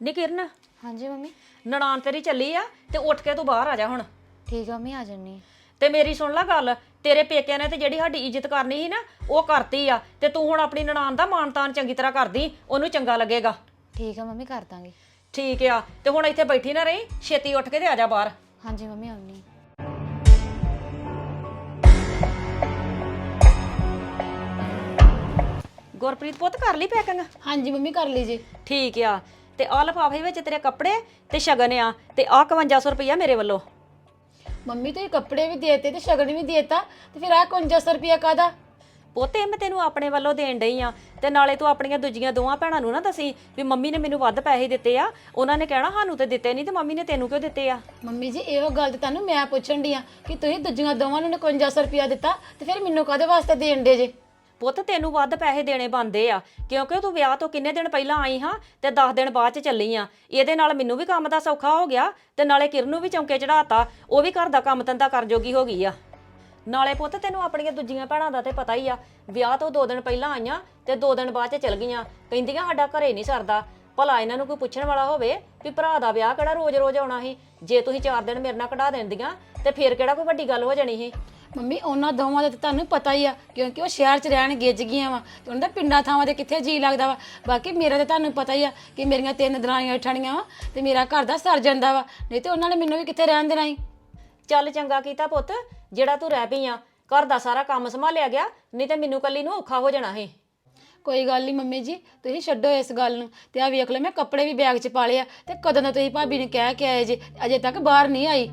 ਨੀ ਕਿਰਨ? ਹਾਂਜੀ ਮੰਮੀ। ਨਨਾਣ ਤੇਰੀ ਚੱਲੀ ਆ ਤੇ ਉੱਠ ਕੇ ਤੂੰ ਬਾਹਰ ਆ ਜਾ ਹੁਣ। ਠੀਕ ਆ ਮੰਮੀ ਆ ਜੰਨੀ ਤੇ ਮੇਰੀ ਸੁਣ ਲੈ ਗੱਲ ਤੇਰੇ ਪੇਕਿਆਂ ਨੇ ਤੇ ਜਿਹੜੀ ਸਾਡੀ ਇੱਜ਼ਤ ਕਰਨੀ ਸੀ ਨਾ ਉਹ ਕਰਤੀ ਆ। ਤੇ ਤੂੰ ਹੁਣ ਆਪਣੀ ਨਨਾਣ ਦਾ ਮਾਣ ਤਾਣ ਚੰਗੀ ਤਰ੍ਹਾਂ ਕਰਦੀ ਉਹਨੂੰ ਚੰਗਾ ਲੱਗੇਗਾ। ਠੀਕ ਆ ਮੰਮੀ ਕਰ ਦਾਂਗੇ। ਠੀਕ ਆ ਤੇ ਹੁਣ ਇੱਥੇ ਬੈਠੀ ਨਾ ਰਹੀ ਛੇਤੀ ਉੱਠ ਕੇ ਤੇ ਆ ਜਾ ਬਾਹਰ। ਹਾਂਜੀ ਮੰਮੀ ਆਉਣੀ ਗੁਰਪ੍ਰੀਤ ਪੁੱਤ ਕਰ ਲਈ ਪੈਕਿੰਗ? ਹਾਂਜੀ ਮੰਮੀ ਕਰ ਲਈ ਜੀ। ਠੀਕ ਆ ਤੇ ਆਹ ਲਿਫਾਫੇ ਵਿੱਚ ਤੇਰੇ ਕੱਪੜੇ ਤੇ ਸ਼ਗਨ ਆ ਤੇ ਆਹ 5100 ਰੁਪਈਆ ਮੇਰੇ ਵੱਲੋਂ। ਮੰਮੀ ਤੇ ਕੱਪੜੇ ਵੀ ਦੇਤੇ ਤੇ ਸ਼ਗਨ ਵੀ ਦੇਤਾ ਤੇ ਫਿਰ ਆ 5100 ਰੁਪਿਆ ਕਾਦਾ ਪੋਤੇ ਮੈਂ ਤੈਨੂੰ ਆਪਣੇ ਵੱਲੋਂ ਦੇਣ ਡਈ ਆ ਤੇ ਨਾਲੇ ਤੂੰ ਆਪਣੀਆਂ ਦੂਜੀਆਂ ਦੋਵਾਂ ਭੈਣਾਂ ਨੂੰ ਨਾ ਦਸੀ ਵੀ ਮੰਮੀ ਨੇ ਮੈਨੂੰ ਵੱਧ ਪੈਸੇ ਦਿੱਤੇ ਆ। ਉਹਨਾਂ ਨੇ ਕਹਿਣਾ ਸਾਨੂੰ ਤੇ ਦਿੱਤੇ ਨਹੀਂ ਤੇ ਮੰਮੀ ਨੇ ਤੈਨੂੰ ਕਿਉਂ ਦਿੱਤੇ ਆ? ਮੰਮੀ ਜੀ ਇਹੋ ਗੱਲ ਤੇ ਤੁਹਾਨੂੰ ਮੈਂ ਪੁੱਛਣ ਦੀ ਆ ਕਿ ਤੁਸੀਂ ਦੂਜੀਆਂ ਦੋਵਾਂ ਨੂੰ 5100 ਰੁਪਿਆ ਦਿੱਤਾ ਤੇ ਫਿਰ ਮੈਨੂੰ ਕਾਦੇ ਵਾਸਤੇ ਦੇਣ ਦੇ ਜੇ? ਪੁੱਤ, ਤੈਨੂੰ ਵੱਧ ਪੈਸੇ ਦੇਣੇ ਬੰਦੇ ਆ। ਕਿਉਂਕਿ ਤੂੰ ਵਿਆਹ ਤੋਂ ਕਿੰਨੇ ਦਿਨ ਪਹਿਲਾਂ ਆਈ ਹਾਂ ਤੇ 10 ਦਿਨ ਬਾਅਦ ਚ ਚੱਲੀ ਆ। ਇਹਦੇ ਨਾਲ ਮੈਨੂੰ ਵੀ ਕੰਮ ਦਾ ਸੌਖਾ ਹੋ ਗਿਆ ਤੇ ਨਾਲੇ ਕਿਰਨ ਨੂੰ ਵੀ ਚੌਂਕੇ ਚੜਾਤਾ ਉਹ ਵੀ ਘਰ ਦਾ ਕੰਮ ਧੰਦਾ ਕਰ ਜੋਗੀ ਹੋ ਗਈ ਆ। ਨਾਲੇ ਪੁੱਤ, ਤੈਨੂੰ ਆਪਣੀਆਂ ਦੂਜੀਆਂ ਭੈਣਾਂ ਦਾ ਤੇ ਪਤਾ ਹੀ ਆ। ਵਿਆਹ ਤੋਂ 2 ਦਿਨ ਪਹਿਲਾਂ ਆਈਆਂ ਤੇ 2 ਦਿਨ ਬਾਅਦ ਚ ਚੱਲ ਗਈਆਂ। ਕਹਿੰਦੀਆਂ ਸਾਡਾ ਘਰੇ ਨਹੀਂ ਸਰਦਾ। ਭਲਾ ਇਹਨਾਂ ਨੂੰ ਕੋਈ ਪੁੱਛਣ ਵਾਲਾ ਹੋਵੇ ਵੀ ਭਰਾ ਦਾ ਵਿਆਹ ਕਿਹੜਾ ਰੋਜ਼-ਰੋਜ਼ ਆਉਣਾ ਸੀ? ਜੇ ਤੁਸੀਂ 4 ਦਿਨ ਮੇਰੇ ਨਾਲ ਕਢਾ ਦਿੰਦੀਆਂ ਤੇ ਫੇਰ ਕਿਹੜਾ ਕੋਈ ਵੱਡੀ ਗੱਲ ਹੋ ਜਾਣੀ ਸੀ? ਮੰਮੀ ਉਹਨਾਂ ਦੋਵਾਂ ਦਾ ਤੇ ਤੁਹਾਨੂੰ ਪਤਾ ਹੀ ਆ ਕਿਉਂਕਿ ਉਹ ਸ਼ਹਿਰ 'ਚ ਰਹਿਣ ਗਿੱਜ ਗਈਆਂ ਵਾ ਤੇ ਉਹਨਾਂ ਦਾ ਪਿੰਡਾਂ ਥਾਵਾਂ ਤੇ ਕਿੱਥੇ ਜੀ ਲੱਗਦਾ ਵਾ। ਬਾਕੀ ਮੇਰਾ ਤੇ ਤੁਹਾਨੂੰ ਪਤਾ ਹੀ ਆ ਕਿ ਮੇਰੀਆਂ ਤਿੰਨ ਦਰਾਣੀਆਂ ਠਣੀਆਂ ਵਾ ਤੇ ਮੇਰਾ ਘਰ ਦਾ ਸਰ ਜਾਂਦਾ ਵਾ ਨਹੀਂ ਤੇ ਉਹਨਾਂ ਨੇ ਮੈਨੂੰ ਵੀ ਕਿੱਥੇ ਰਹਿਣ ਦੇਣਾ ਸੀ? ਚੱਲ ਚੰਗਾ ਕੀਤਾ ਪੁੱਤ ਜਿਹੜਾ ਤੂੰ ਰਹਿ ਪਈ ਆ ਘਰ ਦਾ ਸਾਰਾ ਕੰਮ ਸੰਭਾਲਿਆ ਗਿਆ ਨਹੀਂ ਤੇ ਮੈਨੂੰ ਕੱਲੀ ਨੂੰ ਔਖਾ ਹੋ ਜਾਣਾ ਸੀ। ਕੋਈ ਗੱਲ ਨਹੀਂ ਮੰਮੀ ਜੀ ਤੁਸੀਂ ਛੱਡੋ ਇਸ ਗੱਲ ਨੂੰ ਤੇ ਆ ਵੇਖ ਲਓ ਮੈਂ ਕੱਪੜੇ ਵੀ ਬੈਗ 'ਚ ਪਾ ਲਿਆ ਤੇ ਕਦੋਂ ਦਾ ਤੁਸੀਂ ਭਾਬੀ ਨੂੰ ਕਹਿ ਕੇ ਆਏ ਜੇ ਅਜੇ ਤੱਕ ਬਾਹਰ ਨਹੀਂ ਆਈ।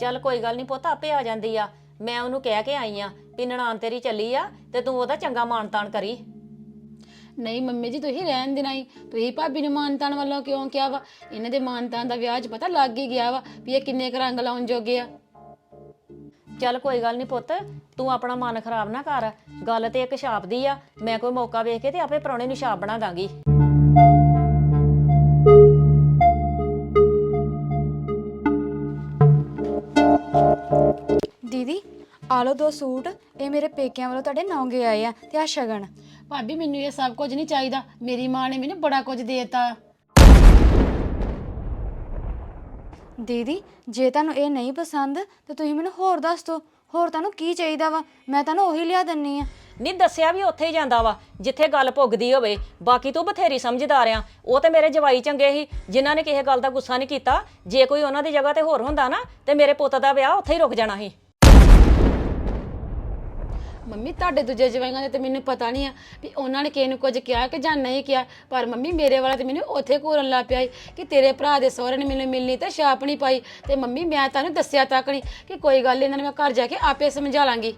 ਚੱਲ ਕੋਈ ਗੱਲ ਨਹੀਂ ਪੁੱਤ ਆਪੇ ਆ ਜਾਂਦੀ ਆ। ਮੈਂ ਉਹਨੂੰ ਕਹਿ ਕੇ ਆਈ ਆ ਵੀ ਨਨਾਣ ਤੇਰੀ ਚੱਲੀ ਆ ਤੇ ਤੂੰ ਉਹਦਾ ਚੰਗਾ ਮਾਣ ਤਾਣ ਕਰੀ। ਨਹੀਂ ਮੰਮੀ ਜੀ ਤੁਸੀਂ ਰਹਿਣ ਦੇਣਾ ਹੀ ਤੁਸੀਂ ਭਾਬੀ ਨੂੰ ਮਾਨਤਾਨ ਵੱਲੋਂ ਕਿਉਂ ਕਿਹਾ ਵਾ? ਇਹਨਾਂ ਦੇ ਮਾਨਤਾਨ ਦਾ ਵਿਆਹ 'ਚ ਪਤਾ ਲੱਗ ਹੀ ਗਿਆ ਵਾ ਵੀ ਇਹ ਕਿੰਨੇ ਕੁ ਰੰਗ ਲਾਉਣ ਜੋਗੇ ਆ। ਚੱਲ ਕੋਈ ਗੱਲ ਨਹੀਂ ਪੁੱਤ ਤੂੰ ਆਪਣਾ ਮਨ ਖਰਾਬ ਨਾ ਕਰ। ਗੱਲ ਤੇ ਇੱਕ ਛਾਪ ਦੀ ਆ। ਮੈਂ ਕੋਈ ਮੌਕਾ ਵੇਖ ਕੇ ਤੇ ਆਪੇ ਪਰੌਣੇ ਨੂੰ ਛਾਪ ਬਣਾ ਦਾਂਗੀ। ਦੀਦੀ ਆ ਲਓ ਦੋ ਸੂਟ ਇਹ ਮੇਰੇ ਪੇਕਿਆਂ ਵੱਲੋਂ ਤੁਹਾਡੇ ਨੌਂਗੇ ਆਏ ਆ ਤੇ ਆ ਸ਼ਗਨ। ਭਾਬੀ ਮੈਨੂੰ ਇਹ ਸਭ ਕੁਝ ਨਹੀਂ ਚਾਹੀਦਾ। ਮੇਰੀ ਮਾਂ ਨੇ ਮੈਨੂੰ ਬੜਾ ਕੁਝ ਦੇਤਾ। ਦੀਦੀ ਜੇ ਤੁਹਾਨੂੰ ਇਹ ਨਹੀਂ ਪਸੰਦ ਤੇ ਤੁਸੀਂ ਮੈਨੂੰ ਹੋਰ ਦੱਸ ਦਿਓ। ਹੋਰ ਤੁਹਾਨੂੰ ਕੀ ਚਾਹੀਦਾ ਵਾ? ਮੈਂ ਤੁਹਾਨੂੰ ਉਹੀ ਲਿਆ ਦਿੰਨੀ ਆ। ਨਹੀਂ ਦੱਸਿਆ ਵੀ ਉੱਥੇ ਹੀ ਜਾਂਦਾ ਵਾ ਜਿੱਥੇ ਗੱਲ ਪੁੱਗਦੀ ਹੋਵੇ। ਬਾਕੀ ਤੂੰ ਬਥੇਰੀ ਸਮਝਦਾਰ ਆ। ਉਹ ਤੇ ਮੇਰੇ ਜਵਾਈ ਚੰਗੇ ਸੀ ਜਿਨ੍ਹਾਂ ਨੇ ਕਿਸੇ ਗੱਲ ਦਾ ਗੁੱਸਾ ਨਹੀਂ ਕੀਤਾ। ਜੇ ਕੋਈ ਉਹਨਾਂ ਦੀ ਜਗ੍ਹਾ ਤੇ ਹੋਰ ਹੁੰਦਾ ਨਾ ਤੇ ਮੇਰੇ ਪੁੱਤ ਦਾ ਵਿਆਹ ਉੱਥੇ ਹੀ ਰੁਕ ਜਾਣਾ ਸੀ। ਮੰਮੀ ਤੁਹਾਡੇ ਦੂਜੇ ਜਵਾਈਆਂ ਦੇ ਤੇ ਮੈਨੂੰ ਪਤਾ ਨਹੀਂ ਆ ਵੀ ਉਹਨਾਂ ਨੇ ਕਿਸੇ ਨੂੰ ਕੁਝ ਕਿਹਾ ਕਿ ਜਾਂ ਨਹੀਂ ਕਿਹਾ। ਪਰ ਮੰਮੀ ਮੇਰੇ ਵਾਲਾ ਤੇ ਮੈਨੂੰ ਉੱਥੇ ਘੂਰਨ ਲੱਗ ਪਿਆ ਸੀ ਕਿ ਤੇਰੇ ਭਰਾ ਦੇ ਸਹੁਰੇ ਨੇ ਮੈਨੂੰ ਮਿਲਣੀ ਤੇ ਛਾਪ ਨਹੀਂ ਪਾਈ। ਤੇ ਮੰਮੀ ਮੈਂ ਤੁਹਾਨੂੰ ਦੱਸਿਆ ਤੱਕ ਨਹੀਂ ਕਿ ਕੋਈ ਗੱਲ ਨੀ, ਇਹਨਾਂ ਨੂੰ ਮੈਂ ਘਰ ਜਾ ਕੇ ਆਪੇ ਸਮਝਾ ਲਾਂਗੀ।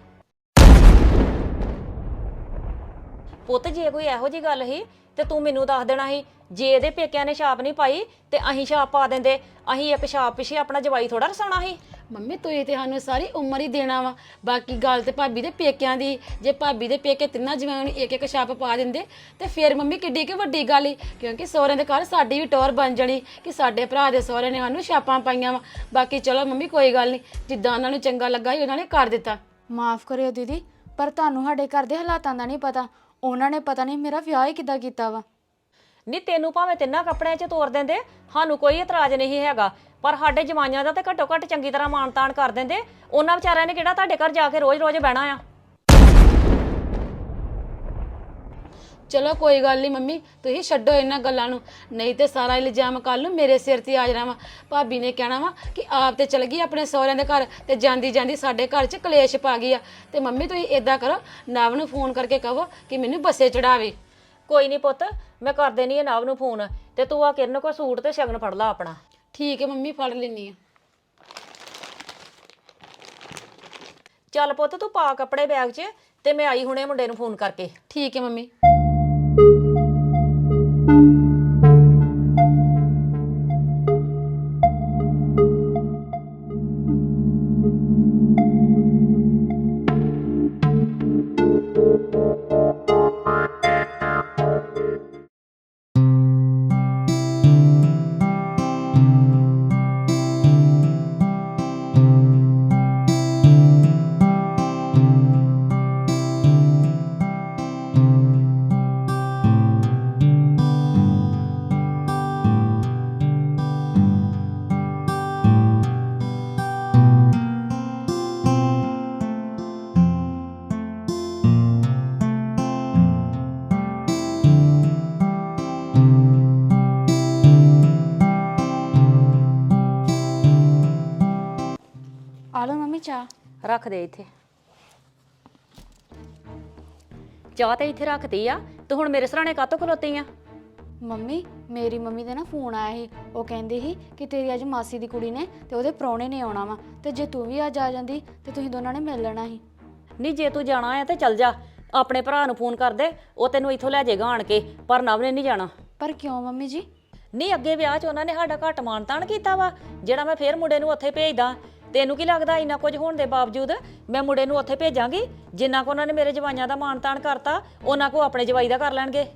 ਪੁੱਤ ਜੇ ਕੋਈ ਇਹੋ ਜੀ ਗੱਲ ਸੀ ਤੇ ਤੂੰ ਮੈਨੂੰ ਦੱਸ ਦੇਣਾ ਸੀ ਜੇ ਇਹਦੇ ਪੇਕਿਆਂ ਨੇ ਛਾਪ ਨਹੀਂ ਪਾਈ ਤੇ ਅਸੀਂ ਛਾਪ ਪਾ ਦਿੰਦੇ ਅਸੀਂ ਇੱਕ ਛਾਪ ਪਿੱਛੇ ਆਪਣਾ ਜਵਾਈ ਥੋੜਾ ਰਸਾਉਣਾ ਸੀ। ਮੰਮੀ, ਤੁਸੀਂ ਤੇ ਸਾਨੂੰ ਸਾਰੀ ਉਮਰ ਹੀ ਦੇਣਾ ਵਾ। ਬਾਕੀ ਗੱਲ ਤੇ ਭਾਬੀ ਦੇ ਪੇਕਿਆਂ ਦੀ, ਜੇ ਭਾਬੀ ਦੇ ਪੇਕੇ ਤਿੰਨਾਂ ਜਵਾਂ ਨੂੰ ਇੱਕ ਇੱਕ ਛਾਪ ਪਾ ਦਿੰਦੇ, ਤੇ ਫਿਰ ਮੰਮੀ ਕਿੱਡੀ ਕਿ ਵੱਡੀ ਗੱਲ ਈ, ਕਿਉਂਕਿ ਸਹੁਰਿਆਂ ਦੇ ਘਰ ਸਾਡੀ ਵੀ ਟੌਰ ਬਣ ਜਾਣੀ, ਕਿ ਸਾਡੇ ਭਰਾ ਦੇ ਸਹੁਰੇ ਨੇ ਸਾਨੂੰ ਛਾਪਾਂ ਪਾਈਆਂ ਵਾ। ਬਾਕੀ ਚਲੋ ਮੰਮੀ, ਕੋਈ ਗੱਲ ਨਹੀਂ ਜਿੱਦਾਂ ਉਹਨਾਂ ਨੂੰ ਚੰਗਾ ਲੱਗਾ ਸੀ, ਉਹਨਾਂ ਨੇ ਕਰ ਦਿੱਤਾ। ਮਾਫ ਕਰਿਓ ਦੀਦੀ, ਪਰ ਤੁਹਾਨੂੰ ਸਾਡੇ ਘਰ ਦੇ ਹਾਲਾਤਾਂ ਦਾ ਨਹੀਂ ਪਤਾ। ਉਹਨਾਂ ਨੇ ਪਤਾ ਨਹੀਂ ਮੇਰਾ ਵਿਆਹ ਹੀ ਕਿੱਦਾਂ ਕੀਤਾ ਵਾ। ਨਹੀਂ ਤੈਨੂੰ ਭਾਵੇਂ ਤਿੰਨਾਂ ਕੱਪੜਿਆਂ 'ਚ ਤੋਰ ਦਿੰਦੇ, ਸਾਨੂੰ ਕੋਈ ਇਤਰਾਜ਼ ਨਹੀਂ ਹੈਗਾ। ਪਰ ਸਾਡੇ ਜਵਾਈਆਂ ਦਾ ਤਾਂ ਘੱਟੋ ਘੱਟ ਚੰਗੀ ਤਰ੍ਹਾਂ ਮਾਣ-ਤਾਣ ਕਰ ਦਿੰਦੇ, ਉਹਨਾਂ ਵਿਚਾਰਿਆਂ ਨੇ ਕਿਹੜਾ ਤੁਹਾਡੇ ਘਰ ਜਾ ਕੇ ਰੋਜ਼-ਰੋਜ਼ ਬਹਿਣਾ ਆ? ਚਲੋ ਕੋਈ ਗੱਲ ਨਹੀਂ ਮੰਮੀ, ਤੁਸੀਂ ਛੱਡੋ ਇਹਨਾਂ ਗੱਲਾਂ ਨੂੰ। ਨਹੀਂ ਤੇ ਸਾਰਾ ਇਲਜ਼ਾਮ ਕੱਲ ਨੂੰ ਮੇਰੇ ਸਿਰ ਤੇ ਆ ਜਾਣਾ ਵਾ। ਭਾਬੀ ਨੇ ਕਹਿਣਾ ਵਾ ਕਿ ਆਪ ਤੇ ਚਲ ਗਈ ਆਪਣੇ ਸਹੁਰਿਆਂ ਦੇ ਘਰ ਤੇ ਜਾਂਦੀ ਜਾਂਦੀ ਸਾਡੇ ਘਰ 'ਚ ਕਲੇਸ਼ ਪਾ ਗਈ ਆ। ਤੇ ਮੰਮੀ ਤੁਸੀਂ ਇਦਾਂ ਕਰੋ, ਨਵ ਨੂੰ ਫੋਨ ਕਰਕੇ ਕਹੋ ਕਿ ਮੈਨੂੰ ਬੱਸੇ ਚੜਾਵੇ ਕੋਈ ਨਹੀਂ ਪੁੱਤ ਮੈਂ ਕਰ ਦੇਣੀ ਆ ਨਵ ਨੂੰ ਫੋਨ ਤੇ ਤੂੰ ਆ ਕਿਰਨ ਕੋ ਸੂਟ ਤੇ ਸ਼ਗਨ ਫੜ ਲਾ ਆਪਣਾ। ਠੀਕ ਹੈ ਮੰਮੀ ਫੜ ਲੈਣੀ ਆ ਚੱਲ ਪੁੱਤ ਤੂੰ ਪਾ ਕੱਪੜੇ ਬੈਗ 'ਚ ਤੇ ਮੈਂ ਆਈ ਹੁਣੇ ਮੁੰਡੇ ਨੂੰ ਫੋਨ ਕਰਕੇ। ਠੀਕ ਹੈ ਮੰਮੀ। ਰੱਖ ਦੇ ਇੱਥੇ। ਚਾਹ ਤੇ ਇੱਥੇ ਰੱਖਤੀ ਆ ਤੇ ਹੁਣ ਮੇਰੇ ਸਰਾਣੇ ਕਾਤੋਂ ਖਲੋਤੀ ਆ? ਮੰਮੀ ਮੇਰੀ ਮੰਮੀ ਦਾ ਨਾ ਫੋਨ ਆਇਆ ਸੀ। ਉਹ ਕਹਿੰਦੀ ਸੀ ਕਿ ਤੇਰੀ ਅੱਜ ਮਾਸੀ ਦੀ ਕੁੜੀ ਨੇ ਤੇ ਉਹਦੇ ਪ੍ਰਾਹੁਣੇ ਨੇ ਆਉਣਾ ਵਾ। ਤੇ ਜੇ ਤੂੰ ਵੀ ਅੱਜ ਆ ਜਾਂਦੀ ਤੇ ਤੁਸੀਂ ਦੋਨਾਂ ਨੇ ਮਿਲ ਲੈਣਾ ਸੀ। ਨਹੀਂ ਜੇ ਤੂੰ ਜਾਣਾ ਆ ਤੇ ਚੱਲ ਜਾ। ਆਪਣੇ ਭਰਾ ਨੂੰ ਫੋਨ ਕਰ ਦੇ ਉਹ ਤੈਨੂੰ ਇੱਥੋਂ ਲੈ ਜਾਏਗਾ ਆਣ ਕੇ ਪਰ ਨਵ ਨੇ ਨਹੀਂ ਜਾਣਾ। ਪਰ ਕਿਉਂ ਮੰਮੀ ਜੀ? ਨਹੀਂ ਅੱਗੇ ਵਿਆਹ 'ਚ ਉਹਨਾਂ ਨੇ ਸਾਡਾ ਘੱਟ ਮਾਨਤਾਨ ਕੀਤਾ ਵਾ? ਜਿਹੜਾ ਮੈਂ ਫੇਰ ਮੁੰਡੇ ਨੂੰ ਉੱਥੇ ਭੇਜਦਾ ਤੈਨੂੰ ਕੀ ਲੱਗਦਾ ਇੰਨਾ ਕੁਝ ਹੋਣ ਦੇ ਬਾਵਜੂਦ ਮੈਂ ਮੁੰਡੇ ਨੂੰ ਉੱਥੇ ਭੇਜਾਂਗੀ? ਜਿੰਨਾ ਕੋ ਉਹਨਾਂ ਨੇ ਮੇਰੇ ਜਵਾਈਆਂ ਦਾ ਮਾਨਤਾਨ ਕਰਤਾ ਉਹਨਾਂ ਕੋ ਆਪਣੇ ਜਵਾਈ ਦਾ ਕਰ ਲੈਣਗੇ।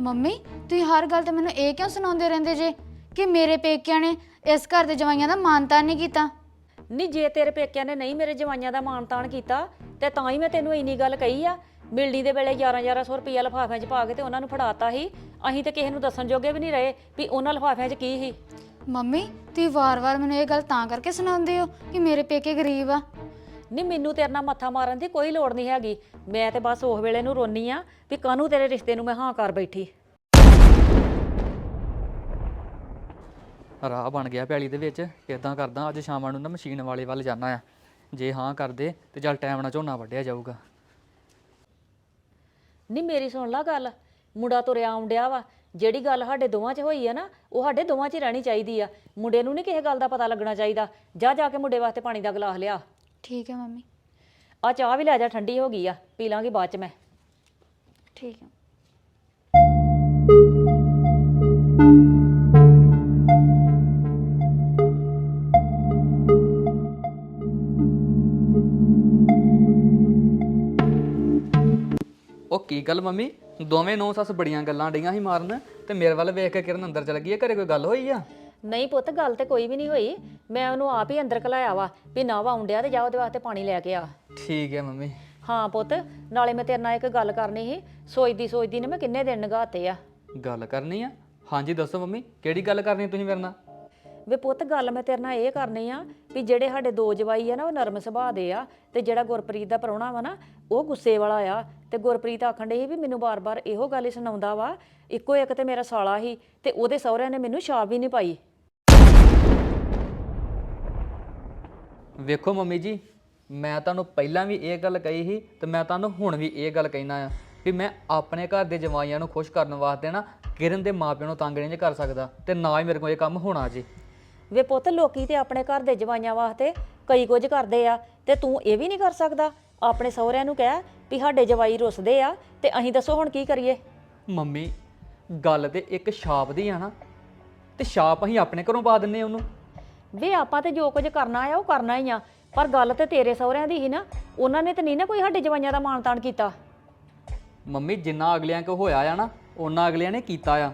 ਮੰਮੀ ਤੁਸੀਂ ਹਰ ਗੱਲ ਤੇ ਮੈਨੂੰ ਇਹ ਕਿਉਂ ਸੁਣਾਉਂਦੇ ਰਹਿੰਦੇ ਜੇ ਕਿ ਮੇਰੇ ਪੇਕਿਆਂ ਨੇ ਇਸ ਘਰ ਦੇ ਜਵਾਈਆਂ ਦਾ ਮਾਨਤਾਨ ਨਹੀਂ ਕੀਤਾ? ਨਹੀਂ ਜੇ ਤੇਰੇ ਪੇਕਿਆਂ ਨੇ ਨਹੀਂ ਮੇਰੇ ਜਵਾਈਆਂ ਦਾ ਮਾਨਤਾਨ ਕੀਤਾ ਤੇ ਤਾਂ ਹੀ ਮੈਂ ਤੈਨੂੰ ਇੰਨੀ ਗੱਲ ਕਹੀ ਆ। ਮਿਲਣੀ ਦੇ ਵੇਲੇ 11 1100 ਰੁਪਈਆ ਲਿਫਾਫਿਆਂ 'ਚ ਪਾ ਕੇ ਤੇ ਉਹਨਾਂ ਨੂੰ ਫੜਾਤਾ ਸੀ। ਅਸੀਂ ਤੇ ਕਿਸੇ ਨੂੰ ਦੱਸਣ ਜੋਗੇ ਵੀ ਨਹੀਂ ਰਹੇ ਵੀ ਉਹਨਾਂ ਲਿਫਾਫਿਆਂ 'ਚ ਕੀ ਸੀ। ਮੰਮੀ ਤੁਸੀਂ ਵਾਰ-ਵਾਰ ਮੈਨੂੰ ਇਹ ਗੱਲ ਤਾਂ ਕਰਕੇ ਸੁਣਾਉਂਦੇ ਹੋ ਕਿ ਮੇਰੇ ਪੇਕੇ ਗਰੀਬ ਆ। ਨਹੀਂ ਮੈਨੂੰ ਤੇਰੇ ਨਾਲ ਮੱਥਾ ਮਾਰਨ ਦੀ ਕੋਈ ਲੋੜ ਨਹੀਂ ਹੈਗੀ। ਮੈਂ ਤੇ ਬਸ ਉਸ ਵੇਲੇ ਨੂੰ ਰੋਨੀ ਆ ਵੀ ਕਾਹਨੂੰ ਤੇਰੇ ਰਿਸ਼ਤੇ ਨੂੰ ਮੈਂ ਹਾਂ ਕਰ ਬੈਠੀ। ਰਾਹ ਬਣ ਗਿਆ ਪੈਲੀ ਦੇ ਵਿੱਚ। ਇਦਾਂ ਕਰਦਾ ਅੱਜ ਸ਼ਾਮਾਂ ਨੂੰ ਨਾ ਮਸ਼ੀਨ ਵਾਲੇ ਵੱਲ ਜਾਣਾ ਆ। ਜੇ ਹਾਂ ਕਰਦੇ ਤੇ ਚੱਲ ਟਾਈਮ ਨਾਲ ਝੋਨਾ ਵੱਢਿਆ ਜਾਊਗਾ। ਨਹੀਂ ਮੇਰੀ ਸੁਣ ਲਾ ਗੱਲ। ਮੁੰਡਾ ਤੁਰਿਆ ਆਉਂਦਿਆ ਵਾ। ਜਿਹੜੀ ਗੱਲ ਸਾਡੇ ਦੋਵਾਂ 'ਚ ਹੋਈ ਆ ਨਾ ਉਹ ਸਾਡੇ ਦੋਵਾਂ 'ਚ ਹੀ ਰਹਿਣੀ ਚਾਹੀਦੀ ਆ। ਮੁੰਡੇ ਨੂੰ ਨਹੀਂ ਕਿਸੇ ਗੱਲ ਦਾ ਪਤਾ ਲੱਗਣਾ ਚਾਹੀਦਾ। ਜਾ ਜਾ ਕੇ ਮੁੰਡੇ ਵਾਸਤੇ ਪਾਣੀ ਦਾ ਗਲਾਸ ਲਿਆ। ਠੀਕ ਹੈ ਮੰਮੀ। ਆ ਚਾਹ ਵੀ ਲੈ ਜਾ ਠੰਡੀ ਹੋ ਗਈ ਆ। ਪੀ ਲਾਂਗੀ ਬਾਅਦ 'ਚ ਮੈਂ। ਠੀਕ ਹੈ। ਉਹ ਕੀ ਗੱਲ ਮੰਮੀ? ਦੋਵੇਂ ਨੌ ਸੱਸ ਬੜੀਆਂ ਗੱਲਾਂ ਡਈਆਂ ਸੀ ਮਾਰਨ ਤੇ ਮੇਰੇ ਵੱਲ ਵੇਖ ਕੇ ਕਿਰਨ ਅੰਦਰ ਚਲ ਗਈ ਹੈ ਘਰੇ ਕੋਈ ਗੱਲ ਹੋਈ ਆ? ਨਹੀਂ ਪੁੱਤ ਗੱਲ ਤੇ ਕੋਈ ਵੀ ਨਹੀਂ ਹੋਈ। ਮੈਂ ਉਹਨੂੰ ਆਪ ਹੀ ਅੰਦਰ ਘਲਾਇਆ ਵਾ ਵੀ ਨਾ ਵਾ ਆਉਂਦਿਆ ਤੇ ਜਾ ਉਹਦੇ ਵਾਸਤੇ ਪਾਣੀ ਲੈ ਕੇ ਆ। ਠੀਕ ਹੈ ਮੰਮੀ। ਹਾਂ ਪੁੱਤ ਨਾਲੇ ਮੈਂ ਤੇਰੇ ਨਾਲ ਇੱਕ ਗੱਲ ਕਰਨੀ ਸੀ। ਸੋਚਦੀ ਸੋਚਦੀ ਨੇ ਮੈਂ ਕਿੰਨੇ ਦਿਨ ਨਗਾਤੇ ਆ। ਗੱਲ ਕਰਨੀ ਆ? ਹਾਂਜੀ ਦੱਸੋ ਮੰਮੀ ਕਿਹੜੀ ਗੱਲ ਕਰਨੀ ਤੁਸੀਂ ਮੇਰੇ ਨਾਲ? ਵੇ ਪੁੱਤ ਗੱਲ ਮੈਂ ਤੇਰੇ ਨਾਲ ਇਹ ਕਰਨੀ ਆ ਵੀ ਜਿਹੜੇ ਸਾਡੇ ਦੋ ਜਵਾਈ ਆ ਨਾ ਉਹ ਨਰਮ ਸੁਭਾਅ ਦੇ ਆ ਤੇ ਜਿਹੜਾ ਗੁਰਪ੍ਰੀਤ ਦਾ ਪ੍ਰਾਹੁਣਾ ਵਾ ਨਾ ਉਹ ਗੁੱਸੇ ਵਾਲਾ ਆ। ਤੇ ਗੁਰਪ੍ਰੀਤ ਆਖਣ ਡਈ ਸੀ ਵੀ ਮੈਨੂੰ ਬਾਰ-ਬਾਰ ਇਹੋ ਗੱਲ ਹੀ ਸੁਣਾਉਂਦਾ ਵਾ ਇੱਕੋ ਇੱਕ ਤੇ ਮੇਰਾ ਸਾਲਾ ਸੀ ਤੇ ਉਹਦੇ ਸਹੁਰਿਆਂ ਨੇ ਮੈਨੂੰ ਛਾਪ ਵੀ ਨਹੀਂ ਪਾਈ। ਵੇਖੋ ਮੰਮੀ ਜੀ ਮੈਂ ਤੁਹਾਨੂੰ ਪਹਿਲਾਂ ਵੀ ਇਹ ਗੱਲ ਕਹੀ ਸੀ ਤੇ ਮੈਂ ਤੁਹਾਨੂੰ ਹੁਣ ਵੀ ਇਹ ਗੱਲ ਕਹਿਣਾ ਆ ਵੀ ਮੈਂ ਆਪਣੇ ਘਰ ਦੇ ਜਵਾਈਆਂ ਨੂੰ ਖੁਸ਼ ਕਰਨ ਵਾਸਤੇ ਨਾ ਕਿਰਨ ਦੇ ਮਾਪਿਆਂ ਨੂੰ ਤੰਗ ਨਹੀਂ ਕਰ ਸਕਦਾ ਤੇ ਨਾ ਹੀ ਮੇਰੇ ਕੋਲ ਇਹ ਕੰਮ ਹੋਣਾ ਜੀ। ਵੇ ਪੁੱਤ ਲੋਕੀ ਤੇ ਆਪਣੇ ਘਰ ਦੇ ਜਵਾਈਆਂ ਵਾਸਤੇ ਕਈ ਕੁਝ ਕਰਦੇ ਆ ਤੇ ਤੂੰ ਇਹ ਵੀ ਨਹੀਂ ਕਰ ਸਕਦਾ। ਆਪਣੇ ਸਹੁਰਿਆਂ ਨੂੰ ਕਹਿ ਵੀ ਸਾਡੇ ਜਵਾਈ ਰੁੱਸਦੇ ਆ ਤੇ ਅਸੀਂ ਦੱਸੋ ਹੁਣ ਕੀ ਕਰੀਏ? ਮੰਮੀ ਗੱਲ ਤੇ ਇੱਕ ਛਾਪ ਦੀ ਆ ਨਾ ਤੇ ਛਾਪ ਅਸੀਂ ਆਪਣੇ ਘਰੋਂ ਪਾ ਦਿੰਨੇ ਆ ਉਹਨੂੰ। ਵੇ ਆਪਾਂ ਤੇ ਜੋ ਕੁਝ ਕਰਨਾ ਆ ਉਹ ਕਰਨਾ ਹੀ ਆ। ਪਰ ਗੱਲ ਤੇ ਤੇਰੇ ਸਹੁਰਿਆਂ ਦੀ ਹੀ ਨਾ ਉਹਨਾਂ ਨੇ ਤੇ ਨਹੀਂ ਨਾ ਕੋਈ ਸਾਡੇ ਜਵਾਈਆਂ ਦਾ ਮਾਣ-ਤਾਣ ਕੀਤਾ। ਮੰਮੀ ਜਿੰਨਾ ਅਗਲਿਆਂ ਕੋ ਹੋਇਆ ਆ ਨਾ ਉਹਨਾਂ ਅਗਲਿਆਂ ਨੇ ਕੀਤਾ ਆ।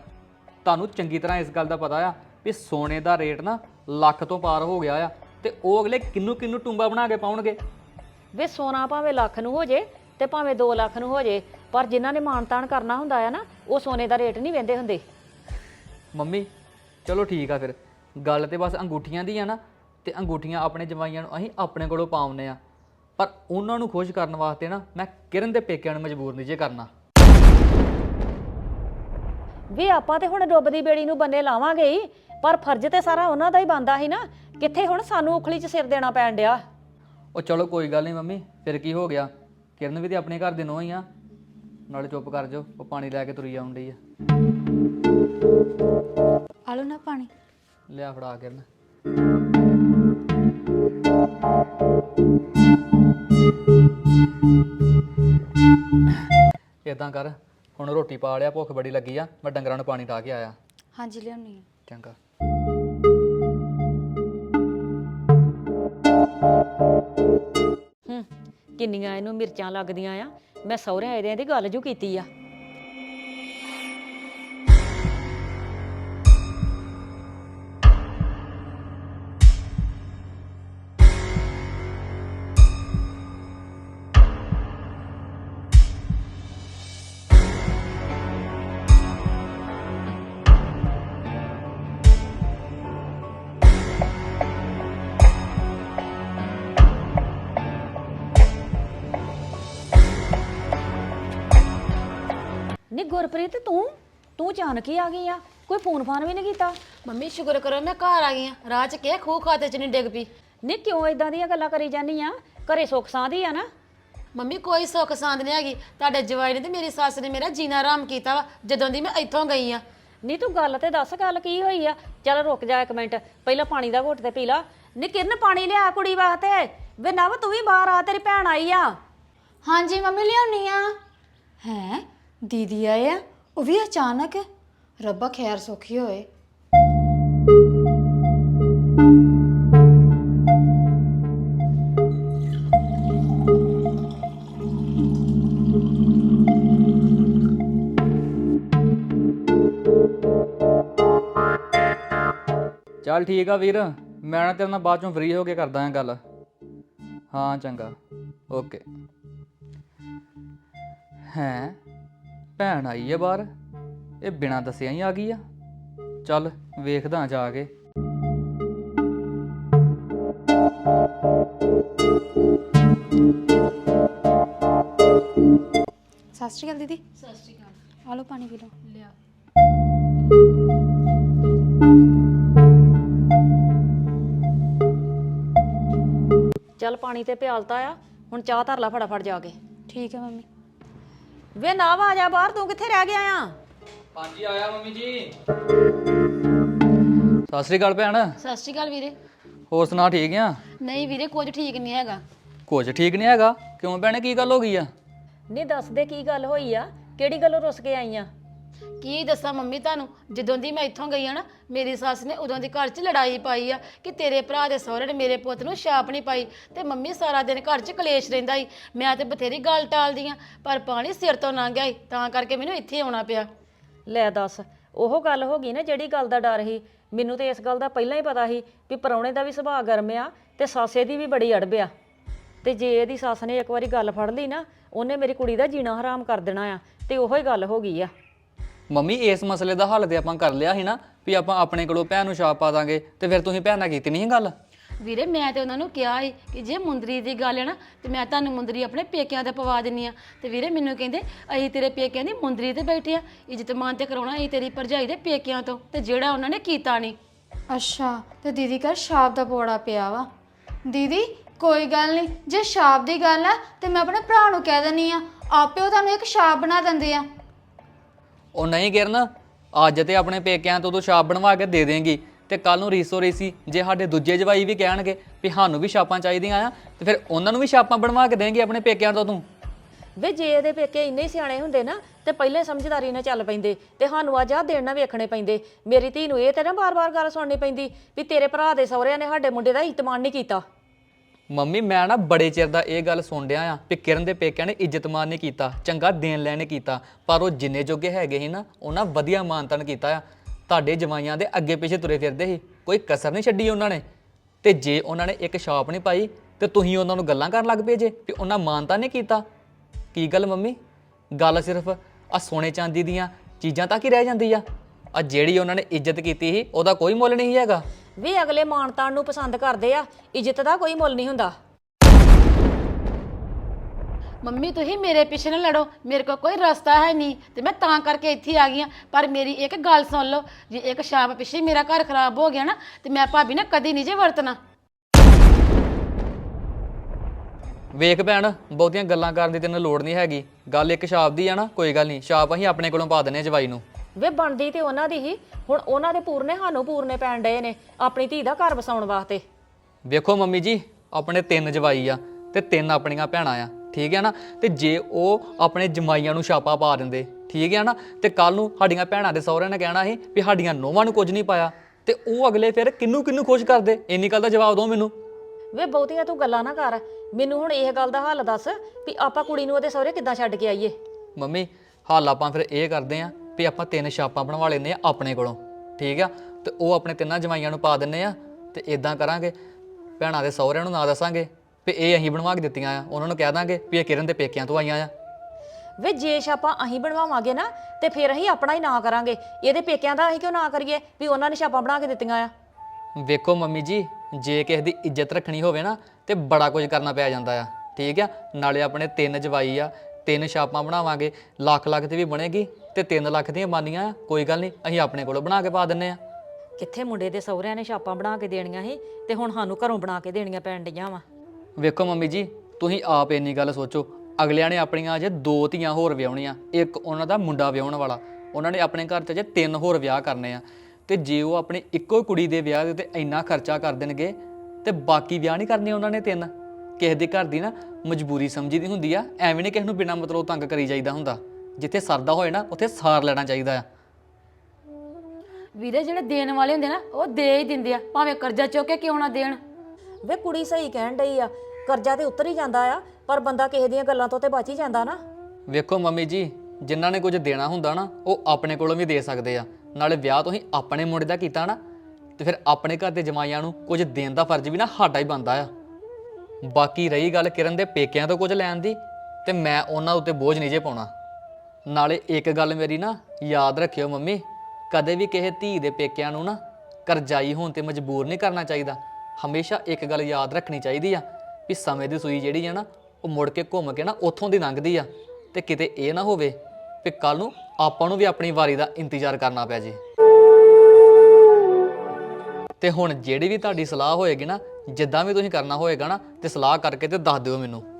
ਤੁਹਾਨੂੰ ਚੰਗੀ ਤਰ੍ਹਾਂ ਇਸ ਗੱਲ ਦਾ ਪਤਾ ਆ ਵੀ ਸੋਨੇ ਦਾ ਰੇਟ ਨਾ ਲੱਖ ਤੋਂ ਪਾਰ ਹੋ ਗਿਆ ਆ ਤੇ ਉਹ ਅਗਲੇ ਕਿੰਨੂ ਕਿੰਨੂ ਟੁੰਬਾ ਬਣਾ ਕੇ ਪਾਉਣਗੇ? ਵੇ ਸੋਨਾ ਭਾਵੇਂ ਲੱਖ ਨੂੰ ਹੋ ਜੇ ਤੇ ਭਾਵੇਂ 2 ਲੱਖ ਨੂੰ ਹੋ ਜੇ ਪਰ ਜਿਨ੍ਹਾਂ ਨੇ ਮਾਣ-ਤਾਣ ਕਰਨਾ ਹੁੰਦਾ ਆ ਨਾ ਉਹ ਸੋਨੇ ਦਾ ਰੇਟ ਨਹੀਂ ਵੰਦੇ ਹੁੰਦੇ। ਮੰਮੀ ਚਲੋ ਠੀਕ ਆ ਫਿਰ। ਗੱਲ ਤੇ ਬਸ ਅੰਗੂਠੀਆਂ ਦੀ ਆ ਨਾ ਤੇ ਅੰਗੂਠੀਆਂ ਆਪਣੇ ਜਵਾਈਆਂ ਨੂੰ ਅਸੀਂ ਆਪਣੇ ਕੋਲੋਂ ਪਾਉਨੇ ਆ। ਪਰ ਉਹਨਾਂ ਨੂੰ ਖੁਸ਼ ਕਰਨ ਵਾਸਤੇ ਨਾ ਮੈਂ ਕਿਰਨ ਦੇ ਪੇਕਿਆਂ ਨੂੰ ਮਜਬੂਰ ਨਹੀਂ ਜੇ ਕਰਨਾ। ਵੀ ਆਪਾਂ ਤੇ ਹੁਣ ਡੁੱਬ ਦੀ ਬੇੜੀ ਨੂੰ ਬੰਨੇ ਲਾਵਾਂਗੇ ਹੀ ਪਰ ਫਰਜ਼ ਤੇ ਸਾਰਾ ਉਹਨਾਂ ਦਾ ਹੀ ਬੰਦਾ ਸੀ ਨਾ ਕਿੱਥੇ ਹੁਣ ਸਾਨੂੰ ਉਖਲੀ 'ਚ ਸਿਰ ਦੇਣਾ ਪੈਣ ਡਿਆ। ਉਹ ਚਲੋ ਕੋਈ ਗੱਲ ਨਹੀਂ ਮੰਮੀ ਫਿਰ ਕੀ ਹੋ ਗਿਆ? ਕਿਰਨ ਵੀ ਤੇ ਆਪਣੇ ਘਰ ਦੇ ਨੋ ਹੀ ਆ। ਨਾਲੇ ਚੁੱਪ ਕਰ ਜਾਓ ਉਹ ਪਾਣੀ ਲੈ ਕੇ ਤੁਰੀ ਆਉਣ ਡਈ ਆ। ਆਲੋ ਨਾ ਪਾਣੀ। ਲਿਆ ਫੜਾ ਕਿਰਨ। ਇਦਾਂ ਕਰ ਹੁਣ ਰੋਟੀ ਪਾ ਲਿਆ ਭੁੱਖ ਬੜੀ ਲੱਗੀ ਆ ਮੈਂ ਡੰਗਰਾਂ ਨੂੰ ਪਾਣੀ ਢਾ ਕੇ ਆਇਆ। ਹਾਂਜੀ ਲਿਆਉਣੀ ਆ। ਚੰਗਾ। ਕਿੰਨੀਆਂ ਇਹਨੂੰ ਮਿਰਚਾਂ ਲੱਗਦੀਆਂ ਆ। ਮੈਂ ਸਹੁਰਿਆਂ ਇਹਦੇ ਦੀ ਗੱਲ ਜੂ ਕੀਤੀ ਆ। ਗੁਰਪ੍ਰੀਤ ਤੂੰ? ਤੂੰ ਅਚਾਨਕ ਹੀ ਆ ਗਈ ਆ। ਕੋਈ ਫੋਨ ਫਾਨ ਵੀ ਨਹੀਂ ਕੀਤਾ? ਮੰਮੀ ਸ਼ੁਕਰ ਕਰੋ ਮੈਂ ਘਰ ਆ ਗਈ ਆ। ਰਾਹ ਚ ਕਿਹਾ ਖੂਹ ਖਾਤੇ ਚ ਨਹੀਂ ਡਿੱਗ ਪਈ। ਨਹੀਂ ਕਿਉਂ ਇਦਾਂ ਦੀਆਂ ਗੱਲਾਂ ਕਰੀ ਜਾਨੀ ਆ? ਘਰੇ ਸੁੱਖ ਸਾਂਦੀ ਆ ਨਾ? ਮੰਮੀ ਕੋਈ ਸੁੱਖ ਸਾਂਦ ਨਹੀਂ ਹੈਗੀ। ਤੁਹਾਡੇ ਜਵਾਈ ਨੇ ਤੇ ਮੇਰੀ ਸੱਸ ਨੇ ਮੇਰਾ ਜੀਣਾ ਆਰਾਮ ਕੀਤਾ ਵਾ ਜਦੋਂ ਦੀ ਮੈਂ ਇੱਥੋਂ ਗਈ ਆ। ਨਹੀਂ ਤੂੰ ਗੱਲ ਤੇ ਦੱਸ ਗੱਲ ਕੀ ਹੋਈ ਆ? ਚੱਲ ਰੁਕ ਜਾ ਇੱਕ ਮਿੰਟ। ਪਹਿਲਾਂ ਪਾਣੀ ਦਾ ਘੁੱਟ ਤੇ ਪੀ ਲਾ। ਨੀ ਕਿਰਨ ਪਾਣੀ ਲਿਆ ਕੁੜੀ ਵਾਸਤੇ। ਵੇ ਨਵ ਤੂੰ ਵੀ ਬਾਹਰ ਆ ਤੇਰੀ ਭੈਣ ਆਈ ਆ। ਹਾਂਜੀ ਮੰਮੀ ਲਿਆਉਣੀ ਆ। ਹੈ? ਦੀਦੀ ਆਏ ਆ, ਉਹ ਵੀ ਅਚਾਨਕ? ਰੱਬਾ ਖੈਰ ਸੁਖੀ ਹੋਏ। ਚੱਲ ਠੀਕ ਆ ਵੀਰ, ਮੈਂ ਨਾ ਤੇਰੇ ਨਾਲ ਬਾਅਦ ਚੋਂ ਫ੍ਰੀ ਹੋ ਕੇ ਕਰਦਾ ਹਾਂ ਗੱਲ। ਹਾਂ, ਚੰਗਾ। ਓਕੇ ਹੈ? ਭੈਣ ਆਈ ਹੈ ਬਾਹਰ। ਇਹ ਬਿਨਾਂ ਦੱਸਿਆ ਹੀ ਆ ਗਈ ਆ। ਚੱਲ ਵੇਖਦਾ ਜਾ ਕੇ। ਸਤਿ ਸ਼੍ਰੀ ਅਕਾਲ ਦੀਦੀ। ਸਤਿ ਸ਼੍ਰੀ ਅਕਾਲ। ਆ ਲਓ ਪਾਣੀ ਪੀ ਲਓ। ਲਿਆ। ਚੱਲ ਪਾਣੀ ਤੇ ਪਿਆਲਤਾ ਆ। ਹੁਣ ਚਾਹ ਧਰ ਲਾ ਫਟਾਫਟ ਜਾ ਕੇ। ਠੀਕ ਹੈ ਮੰਮੀ। ਵੇ ਨਵ ਆ ਜਾ ਬਾਹਰ ਤੂੰ ਕਿੱਥੇ ਰਹਿ ਗਿਆ ਆ? ਹਾਂਜੀ ਆਇਆ ਮੰਮੀ ਜੀ। ਸਤਿ ਸ੍ਰੀ ਅਕਾਲ ਭੈਣ। ਸਤਿ ਸ਼੍ਰੀ ਅਕਾਲ ਵੀਰੇ। ਹੋਰ ਸੁਣਾ ਠੀਕ ਆ? ਨਹੀਂ ਵੀਰੇ ਕੁਝ ਠੀਕ ਨਹੀਂ ਹੈਗਾ। ਕੁਝ ਠੀਕ ਨਹੀਂ ਹੈਗਾ? ਕਿਉਂ ਭੈਣੇ ਕੀ ਗੱਲ ਹੋ ਗਈ ਆ? ਨਹੀਂ ਦੱਸ ਦੇ ਕੀ ਗੱਲ ਹੋਈ ਆ? ਕਿਹੜੀ ਗੱਲੋਂ ਰੁੱਸ ਕੇ ਆਈ ਆ? ਕੀ ਦੱਸਾਂ ਮੰਮੀ ਤੁਹਾਨੂੰ? ਜਦੋਂ ਦੀ ਮੈਂ ਇੱਥੋਂ ਗਈ ਆ ਨਾ, ਮੇਰੀ ਸੱਸ ਨੇ ਉਦੋਂ ਦੀ ਘਰ 'ਚ ਲੜਾਈ ਪਾਈ ਆ ਕਿ ਤੇਰੇ ਭਰਾ ਦੇ ਸਹੁਰੇ ਨੇ ਮੇਰੇ ਪੁੱਤ ਨੂੰ ਛਾਪ ਨਹੀਂ ਪਾਈ ਤੇ ਮੰਮੀ ਸਾਰਾ ਦਿਨ ਘਰ 'ਚ ਕਲੇਸ਼ ਰਹਿੰਦਾ ਸੀ ਮੈਂ ਤੇ ਬਥੇਰੀ ਗੱਲ ਟਾਲਦੀ ਆ, ਪਰ ਪਾਣੀ ਸਿਰ ਤੋਂ ਲੰਘ ਗਿਆ ਸੀ ਤਾਂ ਕਰਕੇ ਮੈਨੂੰ ਇੱਥੇ ਆਉਣਾ ਪਿਆ। ਲੈ ਦੱਸ, ਉਹ ਗੱਲ ਹੋ ਗਈ ਨਾ ਜਿਹੜੀ ਗੱਲ ਦਾ ਡਰ ਸੀ। ਮੈਨੂੰ ਤੇ ਇਸ ਗੱਲ ਦਾ ਪਹਿਲਾਂ ਹੀ ਪਤਾ ਸੀ ਵੀ ਪਰੌਣੇ ਦਾ ਵੀ ਸੁਭਾਅ ਗਰਮ ਆ ਤੇ ਸਾਸੇ ਦੀ ਵੀ ਬੜੀ ਅੜਬ ਆ। ਤੇ ਜੇ ਇਹਦੀ ਸੱਸ ਨੇ ਇੱਕ ਵਾਰੀ ਗੱਲ ਫੜ ਲਈ ਨਾ, ਉਹਨੇ ਮੇਰੀ ਕੁੜੀ ਦਾ ਜੀਣਾ ਹਰਾਮ ਕਰ ਦੇਣਾ ਆ, ਤੇ ਉਹੋ ਹੀ ਗੱਲ ਹੋ ਗਈ ਆ। ਮੰਮੀ ਇਸ ਮਸਲੇ ਦਾ ਹੱਲ ਤੇ ਆਪਾਂ ਕਰ ਲਿਆ ਸੀ ਨਾ ਵੀ ਆਪਾਂ ਆਪਣੇ ਕੋਲੋਂ ਭੈਣ ਨੂੰ ਛਾਪ ਪਾ ਦਾਂਗੇ ਤੇ ਫਿਰ ਤੁਸੀਂ ਭੈਣ ਨਾਲ ਕੀਤੀ ਨਹੀਂ ਸੀ ਗੱਲ? ਵੀਰੇ ਮੈਂ ਤੇ ਉਹਨਾਂ ਨੂੰ ਕਿਹਾ ਸੀ ਕਿ ਜੇ ਮੁੰਦਰੀ ਦੀ ਗੱਲ ਹੈ ਨਾ ਤੇ ਮੈਂ ਤੁਹਾਨੂੰ ਮੁੰਦਰੀ ਆਪਣੇ ਪੇਕਿਆਂ ਤੇ ਪਵਾ ਦਿੰਨੀ ਆ ਤੇ ਵੀਰੇ ਮੈਨੂੰ ਕਹਿੰਦੇ ਅਸੀਂ ਤੇਰੇ ਪੇਕਿਆਂ ਦੀ ਮੁੰਦਰੀ ਤੇ ਬੈਠੇ ਆ ਇੱਜ਼ਤ ਮਾਨ ਤੇ ਕਰਾਉਣਾ ਅਸੀਂ ਤੇਰੀ ਭਰਜਾਈ ਦੇ ਪੇਕਿਆਂ ਤੋਂ ਤੇ ਜਿਹੜਾ ਉਹਨਾਂ ਨੇ ਕੀਤਾ ਨਹੀਂ। ਅੱਛਾ ਤੇ ਦੀਦੀ ਘਰ ਸ਼ਾਪ ਦਾ ਪੋੜਾ ਪਿਆ ਵਾ। ਦੀਦੀ ਕੋਈ ਗੱਲ ਨਹੀਂ ਜੇ ਸ਼ਾਪ ਦੀ ਗੱਲ ਆ ਤੇ ਮੈਂ ਆਪਣੇ ਭਰਾ ਨੂੰ ਕਹਿ ਦਿੰਨੀ ਆ ਆਪੇ ਉਹ ਤੁਹਾਨੂੰ ਇੱਕ ਸ਼ਾਪ ਬਣਾ ਦਿੰਦੇ ਆ। ਉਹ ਨਹੀਂ ਕਿਰਨ ਅੱਜ ਤੇ ਆਪਣੇ ਪੇਕਿਆਂ ਤੋਂ ਤੂੰ ਛਾਪ ਬਣਵਾ ਕੇ ਦੇ ਦੇਂਗੀ ਤੇ ਕੱਲ ਨੂੰ ਰੀਸੋ ਰੀਸੀ ਜੇ ਸਾਡੇ ਦੂਜੇ ਜਵਾਈ ਵੀ ਕਹਿਣਗੇ ਵੀ ਸਾਨੂੰ ਵੀ ਛਾਪਾਂ ਚਾਹੀਦੀਆਂ ਆ, ਤੇ ਫਿਰ ਉਹਨਾਂ ਨੂੰ ਵੀ ਛਾਪਾਂ ਬਣਵਾ ਕੇ ਦੇਂਗੀ ਆਪਣੇ ਪੇਕਿਆਂ ਤੋਂ ਤੂੰ। ਵੇ ਜੇ ਇਹਦੇ ਪੇਕੇ ਇੰਨੇ ਹੀ ਸਿਆਣੇ ਹੁੰਦੇ ਨਾ, ਤੇ ਪਹਿਲੇ ਸਮਝਦਾਰੀ ਨਾਲ ਚੱਲ ਪੈਂਦੇ, ਤੇ ਸਾਨੂੰ ਅੱਜ ਆਹ ਦੇਣ ਨਾ ਵੇਖਣੇ ਪੈਂਦੇ। ਮੇਰੀ ਧੀ ਨੂੰ ਇਹ ਤੇ ਨਾ ਬਾਰ-ਬਾਰ ਗੱਲ ਸੁਣਨੀ ਪੈਂਦੀ ਵੀ ਤੇਰੇ ਭਰਾ ਦੇ ਸਹੁਰਿਆਂ ਨੇ ਸਾਡੇ ਮੁੰਡੇ ਦਾ ਇਤਮਾਨ ਨਹੀਂ ਕੀਤਾ। ਮੰਮੀ, ਮੈਂ ਨਾ ਬੜੇ ਚਿਰ ਦਾ ਇਹ ਗੱਲ ਸੁਣ ਰਿਹਾ ਆ ਵੀ ਕਿਰਨ ਦੇ ਪੇਕਿਆਂ ਨੇ ਇੱਜ਼ਤਮਾਨ ਨਹੀਂ ਕੀਤਾ, ਚੰਗਾ ਦੇਣ ਲੈਣ ਕੀਤਾ, ਪਰ ਉਹ ਜਿੰਨੇ ਜੋਗੇ ਹੈਗੇ ਸੀ ਨਾ, ਉਹਨਾਂ ਵਧੀਆ ਮਾਨਤਨ ਕੀਤਾ ਆ। ਤੁਹਾਡੇ ਜਵਾਈਆਂ ਦੇ ਅੱਗੇ ਪਿੱਛੇ ਤੁਰੇ ਫਿਰਦੇ ਸੀ, ਕੋਈ ਕਸਰ ਨਹੀਂ ਛੱਡੀ ਉਹਨਾਂ ਨੇ? ਤੇ ਜੇ ਉਹਨਾਂ ਨੇ ਇੱਕ ਛਾਪ ਨਹੀਂ ਪਾਈ, ਤੇ ਤੁਸੀਂ ਉਹਨਾਂ ਨੂੰ ਗੱਲਾਂ ਕਰਨ ਲੱਗ ਪਏ ਜੇ ਵੀ ਉਹਨਾਂ ਮਾਨਤਾ ਨਹੀਂ ਕੀਤਾ? ਕੀ ਗੱਲ ਮੰਮੀ? ਗੱਲ ਸਿਰਫ ਆ ਸੋਨੇ ਚਾਂਦੀ ਦੀਆਂ ਚੀਜ਼ਾਂ ਤੱਕ ਹੀ ਰਹਿ ਜਾਂਦੀ ਆ। ਆ ਜਿਹੜੀ ਉਹਨਾਂ ਨੇ ਇੱਜ਼ਤ ਕੀਤੀ ਸੀ, ਉਹਦਾ ਕੋਈ ਮੁੱਲ ਨਹੀਂ ਹੈਗਾ। ਵੀ ਅਗਲੇ ਮਾਨਤਾਨ ਨੂੰ ਪਸੰਦ ਕਰਦੇ ਆ ਇੱਜ਼ਤ ਦਾ ਕੋਈ ਮੁੱਲ ਨਹੀਂ ਹੁੰਦਾ। ਮੰਮੀ ਤੁਸੀਂ ਮੇਰੇ ਪਿੱਛੇ ਨਾ ਲੜੋ ਮੇਰੇ ਕੋਲ ਕੋਈ ਰਸਤਾ ਹੈ ਨਹੀਂ ਤੇ ਮੈਂ ਤਾਂ ਕਰਕੇ ਇੱਥੇ ਆ ਗਈ ਆ ਪਰ ਮੇਰੀ ਇੱਕ ਗੱਲ ਸੁਣ ਲਓ ਜੇ ਇੱਕ ਸ਼ਾਮ ਪਿੱਛੇ ਮੇਰਾ ਘਰ ਖਰਾਬ ਹੋ ਗਿਆ ਨਾ ਤੇ ਮੈਂ ਭਾਬੀ ਨਾਲ ਕਦੀ ਨਹੀਂ ਜੇ ਵਰਤਣਾ। ਵੇਖ ਭੈਣ ਬਹੁਤੀਆਂ ਗੱਲਾਂ ਕਰਨ ਦੀ ਤੈਨੂੰ ਲੋੜ ਨਹੀਂ ਹੈਗੀ। ਗੱਲ ਇੱਕ ਛਾਪ ਦੀ ਆ ਨਾ ਕੋਈ ਗੱਲ ਨਹੀਂ ਛਾਪ ਅਸੀਂ ਆਪਣੇ ਕੋਲੋਂ ਪਾ ਦਿੰਨੇ ਆ ਜਵਾਈ ਨੂੰ। ਵੇ ਬਣਦੀ ਤੇ ਉਹਨਾਂ ਦੀ ਹੀ। ਹੁਣ ਉਹਨਾਂ ਦੇ ਪੂਰਨੇ ਸਾਨੂੰ ਪੂਰਨੇ ਪੈਣ ਡਏ ਨੇ ਆਪਣੀ ਧੀ ਦਾ ਘਰ ਵਸਾਉਣ ਵਾਸਤੇ। ਵੇਖੋ ਮੰਮੀ ਜੀ ਆਪਣੇ ਤਿੰਨ ਜਵਾਈ ਆ ਤੇ ਤਿੰਨ ਆਪਣੀਆਂ ਭੈਣਾਂ ਆ ਠੀਕ ਹੈ ਨਾ? ਤੇ ਜੇ ਉਹ ਆਪਣੇ ਜਮਾਈਆਂ ਨੂੰ ਛਾਪਾ ਪਾ ਦਿੰਦੇ ਠੀਕ ਹੈ ਨਾ? ਤੇ ਕੱਲ ਨੂੰ ਸਾਡੀਆਂ ਭੈਣਾਂ ਦੇ ਸਹੁਰਿਆਂ ਨੇ ਕਹਿਣਾ ਸੀ ਵੀ ਸਾਡੀਆਂ ਨੋਵਾਂ ਨੂੰ ਕੁਝ ਨਹੀਂ ਪਾਇਆ। ਤੇ ਉਹ ਅਗਲੇ ਫਿਰ ਕਿੰਨੂੰ ਕਿੰਨੂੰ ਖੁਸ਼ ਕਰਦੇ? ਇੰਨੀ ਗੱਲ ਦਾ ਜਵਾਬ ਦਿਓ ਮੈਨੂੰ। ਵੇ ਬਹੁਤੀਆਂ ਤੂੰ ਗੱਲਾਂ ਨਾ ਕਰ। ਮੈਨੂੰ ਹੁਣ ਇਹ ਗੱਲ ਦਾ ਹੱਲ ਦੱਸ ਵੀ ਆਪਾਂ ਕੁੜੀ ਨੂੰ ਉਹਦੇ ਸਹੁਰੇ ਕਿੱਦਾਂ ਛੱਡ ਕੇ ਆਈਏ? ਮੰਮੀ ਹਾਲ ਆਪਾਂ ਫਿਰ ਇਹ ਕਰਦੇ ਆ ਵੀ ਆਪਾਂ ਤਿੰਨ ਛਾਪਾਂ ਬਣਵਾ ਲੈਂਦੇ ਆ ਆਪਣੇ ਕੋਲੋਂ ਠੀਕ ਆ? ਤੇ ਉਹ ਆਪਣੇ ਤਿੰਨਾਂ ਜਮਾਈਆਂ ਨੂੰ ਪਾ ਦਿੰਨੇ ਆ ਤੇ ਇਦਾਂ ਕਰਾਂਗੇ। ਭੈਣਾਂ ਦੇ ਸਹੁਰਿਆਂ ਨੂੰ ਨਾ ਦੱਸਾਂਗੇ ਵੀ ਇਹ ਅਸੀਂ ਬਣਵਾ ਕੇ ਦਿੱਤੀਆਂ ਆ ਉਹਨਾਂ ਨੂੰ ਕਹਿ ਦਾਂਗੇ ਵੀ ਇਹ ਕਿਰਨ ਦੇ ਪੇਕਿਆਂ ਤੋਂ ਆਈਆਂ ਆ। ਵੇ ਜੇ ਛਾਪਾਂ ਅਸੀਂ ਬਣਵਾਵਾਂਗੇ ਨਾ ਤੇ ਫਿਰ ਅਸੀਂ ਆਪਣਾ ਹੀ ਨਾਂ ਕਰਾਂਗੇ। ਇਹਦੇ ਪੇਕਿਆਂ ਦਾ ਅਸੀਂ ਕਿਉਂ ਨਾ ਕਰੀਏ ਵੀ ਉਹਨਾਂ ਨੇ ਛਾਪਾਂ ਬਣਾ ਕੇ ਦਿੱਤੀਆਂ ਆ? ਵੇਖੋ ਮੰਮੀ ਜੀ ਜੇ ਕਿਸੇ ਦੀ ਇੱਜ਼ਤ ਰੱਖਣੀ ਹੋਵੇ ਨਾ ਤੇ ਬੜਾ ਕੁਝ ਕਰਨਾ ਪੈ ਜਾਂਦਾ ਆ ਠੀਕ ਆ? ਨਾਲੇ ਆਪਣੇ ਤਿੰਨ ਜਵਾਈ ਆ ਤਿੰਨ ਛਾਪਾਂ ਬਣਾਵਾਂਗੇ ਲੱਖ ਲੱਖ ਦੀ ਵੀ ਬਣੇਗੀ। ਤੇ 3 ਲੱਖ ਦੀਆਂ ਬਾਨੀਆਂ ਆ। ਕੋਈ ਗੱਲ ਨਹੀਂ ਅਸੀਂ ਆਪਣੇ ਕੋਲੋਂ ਬਣਾ ਕੇ ਪਾ ਦਿੰਨੇ ਆ। ਕਿੱਥੇ ਮੁੰਡੇ ਦੇ ਸਹੁਰਿਆਂ ਨੇ ਛਾਪਾਂ ਬਣਾ ਕੇ ਦੇਣੀਆਂ ਸੀ ਤੇ ਹੁਣ ਸਾਨੂੰ ਘਰੋਂ ਬਣਾ ਕੇ ਦੇਣੀਆਂ ਪੈਣ ਡੀਆਂ ਵਾ। ਵੇਖੋ ਮੰਮੀ ਜੀ ਤੁਸੀਂ ਆਪ ਇੰਨੀ ਗੱਲ ਸੋਚੋ। ਅਗਲਿਆਂ ਨੇ ਆਪਣੀਆਂ ਅਜੇ ਦੋ ਧੀਆਂ ਹੋਰ ਵਿਆਹੁਣੀਆਂ। ਇੱਕ ਉਹਨਾਂ ਦਾ ਮੁੰਡਾ ਵਿਆਹੁਣ ਵਾਲਾ। ਉਹਨਾਂ ਨੇ ਆਪਣੇ ਘਰ 'ਚ ਅਜੇ ਤਿੰਨ ਹੋਰ ਵਿਆਹ ਕਰਨੇ ਆ। ਤੇ ਜੇ ਉਹ ਆਪਣੀ ਇੱਕੋ ਕੁੜੀ ਦੇ ਵਿਆਹ ਦੇ ਉੱਤੇ ਇੰਨਾ ਖਰਚਾ ਕਰ ਦੇਣਗੇ ਤੇ ਬਾਕੀ ਵਿਆਹ ਨਹੀਂ ਕਰਨੇ ਉਹਨਾਂ ਨੇ ਤਿੰਨ। ਕਿਸੇ ਦੇ ਘਰ ਦੀ ਨਾ ਮਜਬੂਰੀ ਸਮਝੀਦੀ ਹੁੰਦੀ ਆ। ਐਵੇਂ ਨਹੀਂ ਕਿਸੇ ਨੂੰ ਬਿਨਾਂ ਮਤਲਬ ਤੰਗ ਕਰੀ ਜਾਈਦਾ ਹੁੰਦਾ। ਜਿੱਥੇ ਸਰਦਾ ਹੋਏ ਨਾ ਉੱਥੇ ਸਾਰ ਲੈਣਾ ਚਾਹੀਦਾ ਆ। ਵੀਰੇ ਜਿਹੜੇ ਦੇਣ ਵਾਲੇ ਹੁੰਦੇ ਨਾ ਉਹ ਦੇ ਹੀ ਦਿੰਦੇ ਆ। ਭਾਵੇਂ ਕਰਜ਼ਾ ਚੁੱਕ ਕੇ ਕਿਉਂ ਨਾ ਦੇਣ? ਵੇ ਕੁੜੀ ਸਹੀ ਕਹਿਣ ਡਈ ਆ। ਕਰਜ਼ਾ ਤੇ ਉਤਰ ਹੀ ਜਾਂਦਾ ਆ ਪਰ ਬੰਦਾ ਕਿਸੇ ਦੀਆਂ ਗੱਲਾਂ ਤੋਂ ਤੇ ਬਚ ਹੀ ਜਾਂਦਾ ਨਾ। ਵੇਖੋ ਮੰਮੀ ਜੀ ਜਿਨ੍ਹਾਂ ਨੇ ਕੁਝ ਦੇਣਾ ਹੁੰਦਾ ਨਾ ਉਹ ਆਪਣੇ ਕੋਲੋਂ ਵੀ ਦੇ ਸਕਦੇ ਆ। ਨਾਲੇ ਵਿਆਹ ਤੁਸੀਂ ਆਪਣੇ ਮੁੰਡੇ ਦਾ ਕੀਤਾ ਨਾ ਤੇ ਫਿਰ ਆਪਣੇ ਘਰ ਦੇ ਜਮਾਈਆਂ ਨੂੰ ਕੁਝ ਦੇਣ ਦਾ ਫਰਜ਼ ਵੀ ਨਾ ਸਾਡਾ ਹੀ ਬਣਦਾ ਆ। ਬਾਕੀ ਰਹੀ ਗੱਲ ਕਿਰਨ ਦੇ ਪੇਕਿਆਂ ਤੋਂ ਕੁਝ ਲੈਣ ਦੀ ਤੇ ਮੈਂ ਉਹਨਾਂ ਉੱਤੇ ਬੋਝ ਨਹੀਂ ਜੇ ਪਾਉਣਾ। ਨਾਲੇ ਇੱਕ ਗੱਲ ਮੇਰੀ ਨਾ ਯਾਦ ਰੱਖਿਓ ਮੰਮੀ, ਕਦੇ ਵੀ ਕਿਸੇ ਧੀ ਦੇ ਪੇਕਿਆਂ ਨੂੰ ਨਾ ਕਰਜ਼ਾਈ ਹੋਣ ਤੇ ਮਜਬੂਰ ਨਹੀਂ ਕਰਨਾ ਚਾਹੀਦਾ। ਹਮੇਸ਼ਾ ਇੱਕ ਗੱਲ ਯਾਦ ਰੱਖਣੀ ਚਾਹੀਦੀ ਆ ਵੀ ਸਮੇਂ ਦੀ ਸੂਈ ਜਿਹੜੀ ਆ ਨਾ, ਉਹ ਮੁੜ ਕੇ ਘੁੰਮ ਕੇ ਨਾ ਉੱਥੋਂ ਦੀ ਲੰਘਦੀ ਆ। ਤੇ ਕਿਤੇ ਇਹ ਨਾ ਹੋਵੇ ਵੀ ਕੱਲ ਨੂੰ ਆਪਾਂ ਨੂੰ ਵੀ ਆਪਣੀ ਵਾਰੀ ਦਾ ਇੰਤਜ਼ਾਰ ਕਰਨਾ ਪੈ ਜੇ। ਤੇ ਹੁਣ ਜਿਹੜੀ ਵੀ ਤੁਹਾਡੀ ਸਲਾਹ ਹੋਏਗੀ ਨਾ, ਜਿੱਦਾਂ ਵੀ ਤੁਸੀਂ ਕਰਨਾ ਹੋਏਗਾ ਨਾ, ਤੇ ਸਲਾਹ ਕਰਕੇ ਤੇ ਦੱਸ ਦਿਓ ਮੈਨੂੰ।